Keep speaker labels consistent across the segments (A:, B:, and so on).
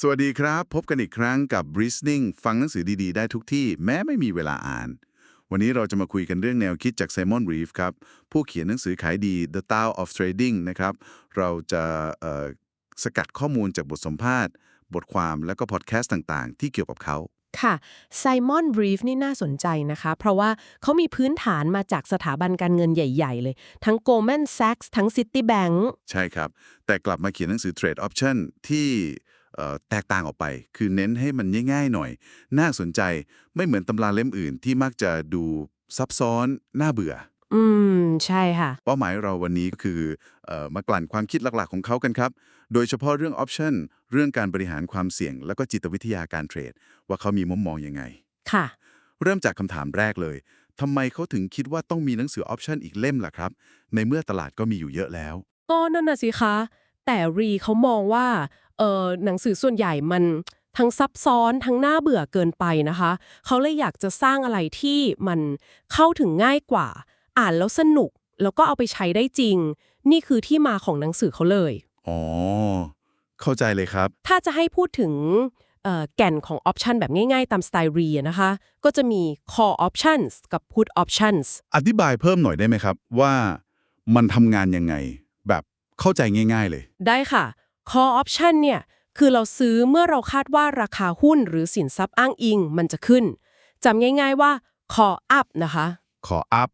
A: สวัสดีครับ พบกันอีกครั้งกับ Reasoning ฟังหนังสือดีๆ ได้ทุกที่แม้ไม่มีเวลาอ่าน วันนี้เราจะมาคุยกันเรื่องแนวคิดจากไซมอนรีฟครับ ผู้เขียนหนังสือขายดี The Tao of Trading นะครับ เราจะเอ่อสกัดข้อมูลจากบทสัมภาษณ์ บทความและก็พอดแคสต์ต่างๆ ที่เกี่ยวกับเขา
B: ค่ะไซมอนบรีฟนี่น่าสนใจนะคะ เพราะว่าเขามีพื้นฐานมาจากสถาบันการเงินใหญ่ ๆ เลย ทั้ง Goldman Sachs ทั้ง Citibank
A: ใช่ครับ แต่กลับมาเขียนหนังสือ Trade Option ที่เอ่อ แตกต่างออกไป คือเน้นให้มันง่ายๆหน่อย น่าสนใจไม่เหมือนตำราเล่มอื่นที่มักจะดูซับซ้อนน่าเบื่อ
B: อืม ใช่ค่ะ
A: เป้าหมายเราวันนี้ก็คือเออมากลั่นความคิดหลักๆของเขากันครับ โดยเฉพาะเรื่อง option เรื่องการบริหารความเสี่ยง แล้วก็จิตวิทยาการเทรด ว่าเขามีมุมมองยังไง
B: ค่ะ
A: เริ่มจากคำถามแรกเลยทำไมเขาถึงคิดว่าต้องมีหนังสือ option อีกเล่มล่ะครับ ในเมื่อตลาดก็มีอยู่เยอะแล้ว
B: ก็นั่นน่ะสิคะ แต่รีเขามองว่าเออหนังสือส่วนใหญ่มันทั้งซับซ้อนทั้งน่าเบื่อเกินไปนะคะ เขาเลยอยากจะสร้างอะไรที่มันเข้าถึงง่ายกว่า อ่านแล้วสนุก แล้วก็เอาไปใช้ได้จริง นี่คือที่มาของหนังสือเขาเลย
A: อ๋อ เข้าใจเลยครับ
B: ถ้าจะให้พูดถึงเอ่อแก่นของ option แบบง่ายๆ ตามสไตล์รีอะนะคะ ก็จะมี core options กับ put options
A: อธิบายเพิ่มหน่อยได้ไหมครับ ว่ามันทำงานยังไง แบบเข้าใจง่าย ๆ เลย
B: ได้ค่ะ core option เนี่ยคือเราซื้อเมื่อเราคาดว่าราคาหุ้นหรือสินทรัพย์อ้างอิงมันจะขึ้นจำง่ายๆว่า core up นะคะ
A: ขออัพ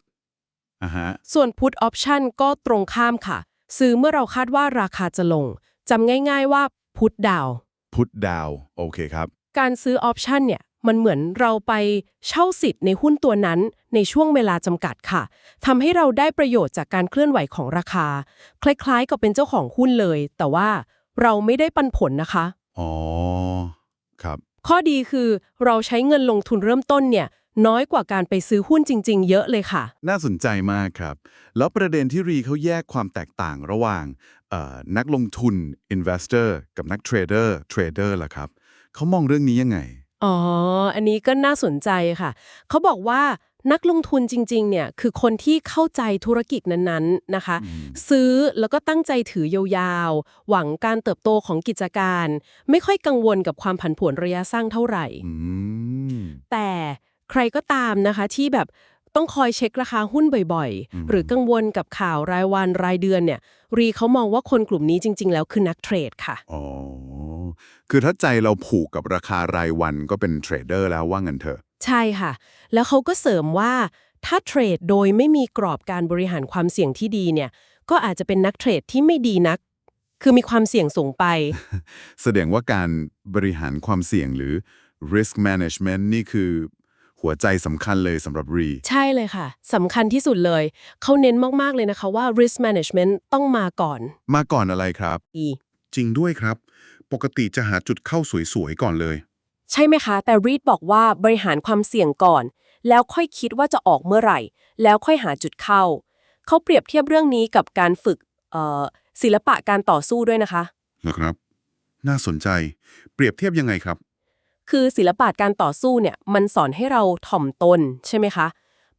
A: อะฮะ
B: ส่วน put option ก็ตรงข้ามค่ะ ซื้อเมื่อเราคาดว่าราคาจะลงจำง่ายๆว่า put down
A: พุทดาวโอเคครับ
B: การซื้อออปชันเนี่ยมันเหมือนเราไปเช่าสิทธิ์ในหุ้นตัวนั้นในช่วงเวลาจำกัดค่ะทำให้เราได้ประโยชน์จากการเคลื่อนไหวของราคา คล้ายๆกับเป็นเจ้าของหุ้นเลย แต่ว่า เราไม่ได้ปันผลนะคะ
A: อ๋อ ครับ
B: ข้อดีคือเราใช้เงินลงทุนเริ่มต้นเนี่ย น้อยกว่าการไปซื้อหุ้นจริง ๆ เยอะเลยค่ะ
A: น่าสนใจมากครับ แล้วประเด็นที่รีเขาแยกความแตกต่างระหว่างเอ่อนักลงทุน investor กับนักเทรดเดอร์ trader ล่ะครับ เขามองเรื่องนี้ยังไง
B: อ๋อ อันนี้ก็น่าสนใจค่ะ เขาบอกว่า นักลงทุนจริงๆ เนี่ยคือคนที่เข้าใจธุรกิจนั้นๆ นะคะ ซื้อแล้วก็ตั้งใจถือยาวๆ หวังการเติบโตของกิจการ ไม่ค่อยกังวลกับความผันผวนระยะสั้นเท่าไหร่
A: อืม
B: แต่ใครก็ตามนะคะที่แบบต้องคอยเช็คราคาหุ้นบ่อย
A: อืม
B: ๆหรือกังวลกับข่าวรายวันรายเดือนเนี่ย รีเขามองว่าคนกลุ่มนี้จริง ๆ แล้วคือนักเทรดค่ะ
A: อ๋อ คือถ้าใจเราผูกกับราคารายวันก็เป็นเทรดเดอร์แล้วว่างันเถอะ
B: ใช่ค่ะ แล้วเขาก็เสริมว่าถ้าเทรดโดยไม่มีกรอบการบริหารความเสี่ยงที่ดีเนี่ย ก็อาจจะเป็นนักเทรดที่ไม่ดีนัก คือมีความเสี่ยงสูงไป
A: แสดงว่าการบริหารความเสี่ยงหรือ risk management นี่คือหัวใจสำคัญเลยสำหรับรี
B: ใช่เลยค่ะสำคัญที่สุดเลย เขาเน้นมาก ๆ เลยนะคะว่า risk management ต้องมาก่อน
A: มาก่อนอะไรครับ
B: อี
A: จริงด้วยครับ ปกติจะหาจุดเข้าสวยๆก่อนเลย
B: ใช่ไหมคะ แต่รีดบอกว่าบริหารความเสี่ยงก่อน แล้วค่อยคิดว่าจะออกเมื่อไหร่ แล้วค่อยหาจุดเข้า เขาเปรียบเทียบเรื่องนี้กับการฝึกเอ่อศิลปะการต่อสู้ด้วยนะคะ
A: นะครับ น่าสนใจ เปรียบเทียบยังไงครับ
B: คือศิลปะการต่อสู้เนี่ยมันสอนให้เราถ่อมตนใช่ไหมคะ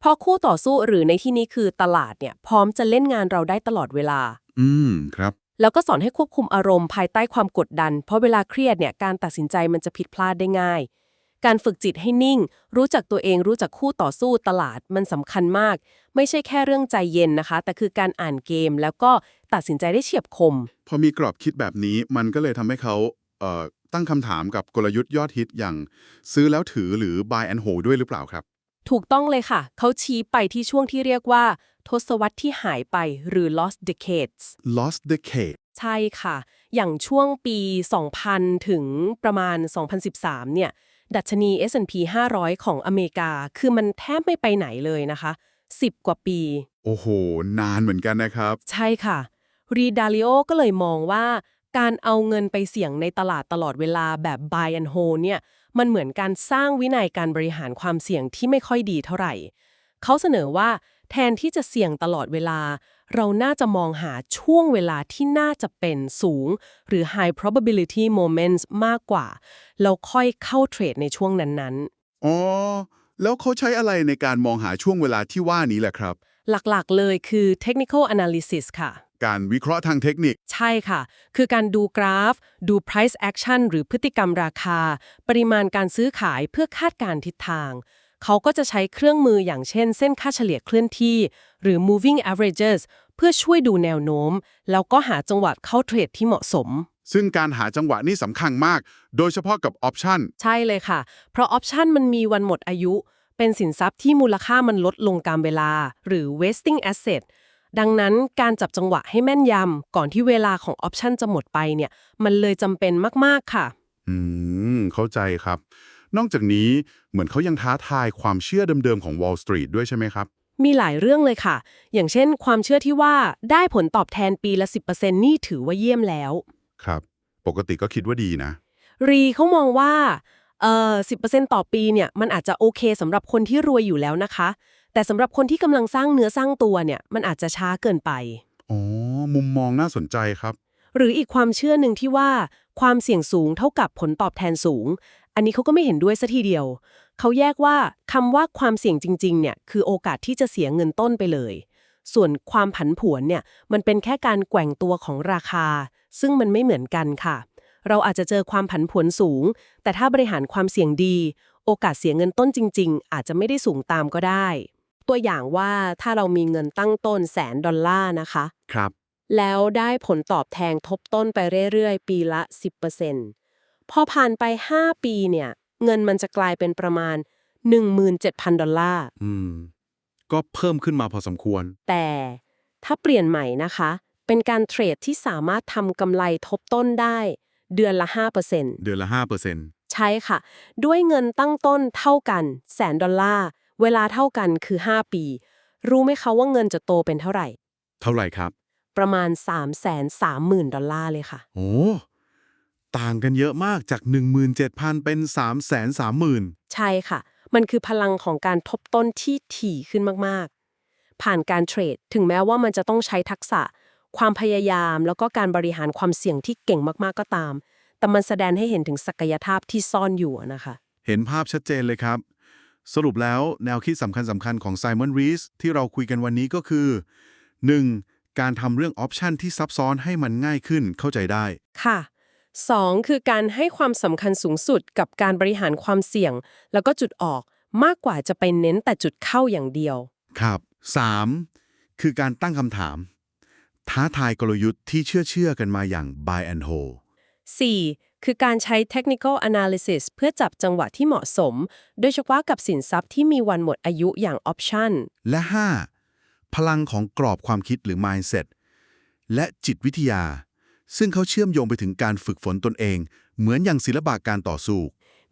B: พอคู่ต่อสู้หรือในที่นี้คือตลาดเนี่ยพร้อมจะเล่นงานเราได้ตลอดเวลา
A: อืมครับ
B: แล้วก็สอนให้ควบคุมอารมณ์ภายใต้ความกดดัน เพราะเวลาเครียดเนี่ยการตัดสินใจมันจะผิดพลาดได้ง่าย การฝึกจิตให้นิ่ง รู้จักตัวเองรู้จักคู่ต่อสู้ตลาดมันสำคัญมาก ไม่ใช่แค่เรื่องใจเย็นนะคะ แต่คือการอ่านเกมแล้วก็ตัดสินใจได้เฉียบคม
A: พอมีกรอบคิดแบบนี้มันก็เลยทำให้เขาเอ่อตั้งคำถามกับกลยุทธ์ยอดฮิตอย่าง ซื้อแล้วถือหรือ buy and hold ด้วยหรือเปล่าครับ
B: ถูกต้องเลยค่ะ เขาชี้ไปที่ช่วงที่เรียกว่า ทศวรรษที่หายไปหรือ lost decades
A: lost decade
B: ใช่ค่ะ อย่างช่วงปี 2000 ถึงประมาณ 2013 เนี่ย ดัชนี S&P 500 ของอเมริกา คือมันแทบไม่ไปไหนเลยนะคะ 10 กว่าปี
A: โอ้โห นานเหมือนกันนะครับ
B: ใช่ค่ะ รีดาลิโอก็เลยมองว่า การเอาเงินไปเสี่ยงในตลาดตลอดเวลาแบบ buy and hold เนี่ย มันเหมือนการสร้างวินัยการบริหารความเสี่ยงที่ไม่ค่อยดีเท่าไหร่ เขาเสนอว่า แทนที่จะเสี่ยงตลอดเวลา เราน่าจะมองหาช่วงเวลาที่น่าจะเป็นสูง หรือ high probability moments มากกว่า แล้วค่อยเข้าเทรดในช่วงนั้นๆ
A: อ๋อ แล้วเขาใช้อะไรในการมองหาช่วงเวลาที่ว่านี้แหละครับ
B: หลักๆเลยคือ technical analysis ค่ะ
A: การวิเคราะห์ทางเทคนิค
B: ใช่ค่ะ คือการดูกราฟ ดู price action หรือพฤติกรรมราคา ปริมาณการซื้อขายเพื่อคาดการณ์ทิศทาง เขาก็จะใช้เครื่องมืออย่างเช่นเส้นค่าเฉลี่ยเคลื่อนที่ หรือ moving averages เพื่อช่วยดูแนวโน้ม แล้วก็หาจังหวะเข้าเทรดที่เหมาะสม
A: ซึ่งการหาจังหวะนี่สำคัญมาก โดยเฉพาะกับออปชัน
B: ใช่เลยค่ะ เพราะออปชันมันมีวันหมดอายุ เป็นสินทรัพย์ที่มูลค่ามันลดลงตามเวลา หรือ wasting asset ดังนั้นการจับจังหวะให้แม่นยำก่อนที่เวลาของออปชันจะหมดไปเนี่ย มันเลยจำเป็นมาก ๆ ค่ะ
A: อืม เข้าใจครับ นอกจากนี้เหมือนเขายังท้าทายความเชื่อเดิมๆของ Wall Street ด้วยใช่ไหมครับ
B: มีหลายเรื่องเลยค่ะ อย่างเช่น ความเชื่อที่ว่าได้ผลตอบแทนปีละ 10%นี่ถือว่าเยี่ยมแล้ว
A: ครับ ปกติก็คิดว่าดีนะ
B: รีเขามองว่าเอ่อ10%ต่อปีเนี่ยมันอาจจะโอเคสำหรับคนที่รวยอยู่แล้วนะคะ แต่สำหรับคนที่กำลังสร้างเนื้อสร้างตัวเนี่ยมันอาจจะช้าเกินไป
A: อ๋อมุมมองน่าสนใจครับ
B: หรืออีกความเชื่อหนึ่งที่ว่า ความเสี่ยงสูงเท่ากับผลตอบแทนสูง อันนี้เขาก็ไม่เห็นด้วยซะทีเดียว เขาแยกว่าคำว่าความเสี่ยงจริงๆเนี่ยคือโอกาสที่จะเสียเงินต้นไปเลย ส่วนความผันผวนเนี่ยมันเป็นแค่การแกว่งตัวของราคา ซึ่งมันไม่เหมือนกันค่ะ เราอาจจะเจอความผันผวนสูง แต่ถ้าบริหารความเสี่ยงดี โอกาสเสียเงินต้นจริง ๆ อาจจะไม่ได้สูงตามก็ได้ ตัวอย่างว่าถ้าเรามีเงินตั้งต้นแสนดอลลาร์นะคะ
A: ครับ
B: แล้วได้ผลตอบแทนทบต้นไปเรื่อยๆ ปีละ 10% พอผ่านไป 5 ปีเนี่ย เงินมันจะกลายเป็นประมาณ 17,000 ดอลลาร์
A: อืม ก็เพิ่มขึ้นมาพอสมควร
B: แต่ถ้าเปลี่ยนใหม่นะคะ เป็นการเทรดที่สามารถทำกำไรทบต้นได้ เดือนละ 5%
A: เดือนละ 5%
B: ใช่ค่ะ ด้วยเงินตั้งต้นเท่ากันแสนดอลลาร์ เวลาเท่ากันคือ 5 ปี รู้ไหมคะว่าเงินจะโตเป็นเท่าไหร่
A: เท่าไหร่ครับ
B: ประมาณ 330,000 ดอลลาร์เลยค่ะ
A: โอ้ ต่างกันเยอะมากจาก 17,000 เป็น 330,000
B: ใช่ค่ะ มันคือพลังของการทบต้นที่ถี่ขึ้นมากๆ ผ่านการเทรด ถึงแม้ว่ามันจะต้องใช้ทักษะ ความพยายาม แล้วก็การบริหารความเสี่ยงที่เก่งมากๆก็ตาม แต่มันแสดงให้เห็นถึงศักยภาพที่ซ่อนอยู่อะนะคะ
A: เห็นภาพชัดเจนเลยครับ สรุปแล้วแนวคิดสำคัญสำคัญของไซมอนรีสที่เราคุยกันวันนี้ก็คือ 1. การทำเรื่องออปชันที่ซับซ้อนให้มันง่ายขึ้นเข้าใจได้
B: ค่ะ 2. คือการให้ความสำคัญสูงสุดกับการบริหารความเสี่ยง แล้วก็จุดออกมากกว่าจะไปเน้นแต่จุดเข้าอย่างเดียว
A: ครับ 3. คือการตั้งคำถาม ท้าทายกลยุทธ์ที่เชื่อเชื่อๆกันมาอย่าง buy and hold
B: 4. คือการใช้ technical analysis เพื่อจับจังหวะที่เหมาะสม โดยเฉพาะกับสินทรัพย์ที่มีวันหมดอายุอย่าง option
A: และ 5. พลังของกรอบความคิดหรือ mindset และจิตวิทยา ซึ่งเขาเชื่อมโยงไปถึงการฝึกฝนตนเอง เหมือนอย่างศิลปะการต่อสู้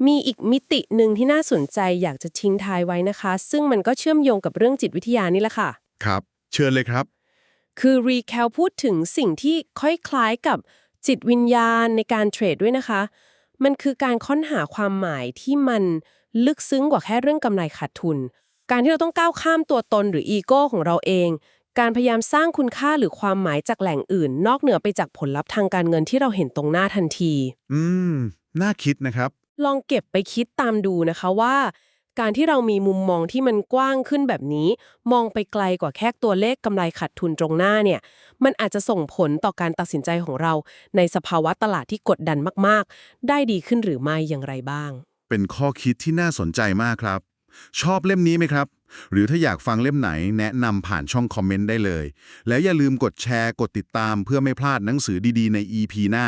B: มีอีกมิติหนึ่งที่น่าสนใจอยากจะทิ้งท้ายไว้นะคะ ซึ่งมันก็เชื่อมโยงกับเรื่องจิตวิทยานี่แหละค่ะ
A: ครับ เชิญเลยครับ
B: คือรีแคลพูดถึงสิ่งที่คล้ายๆกับจิตวิญญาณในการเทรดด้วยนะคะ มันคือการค้นหาความหมายที่มันลึกซึ้งกว่าแค่เรื่องกำไรขาดทุน การที่เราต้องก้าวข้ามตัวตนหรืออีโก้ของเราเอง การพยายามสร้างคุณค่าหรือความหมายจากแหล่งอื่น นอกเหนือไปจากผลลัพธ์ทางการเงินที่เราเห็นตรงหน้าทันที
A: อืม น่าคิดนะครับ
B: ลองเก็บไปคิดตามดูนะคะว่า การที่เรามีมุมมองที่มันกว้างขึ้นแบบนี้ มองไปไกลกว่าแค่ตัวเลขกำไรขาดทุนตรงหน้าเนี่ย มันอาจจะส่งผลต่อการตัดสินใจของเรา ในสภาวะตลาดที่กดดันมากๆ ได้ดีขึ้นหรือไม่อย่างไรบ้าง
A: เป็นข้อคิดที่น่าสนใจมากครับ ชอบเล่มนี้ไหมครับ หรือถ้าอยากฟังเล่มไหนแนะนำผ่านช่องคอมเมนต์ได้เลย แล้วอย่าลืมกดแชร์กดติดตามเพื่อไม่พลาดหนังสือดีๆใน EP หน้า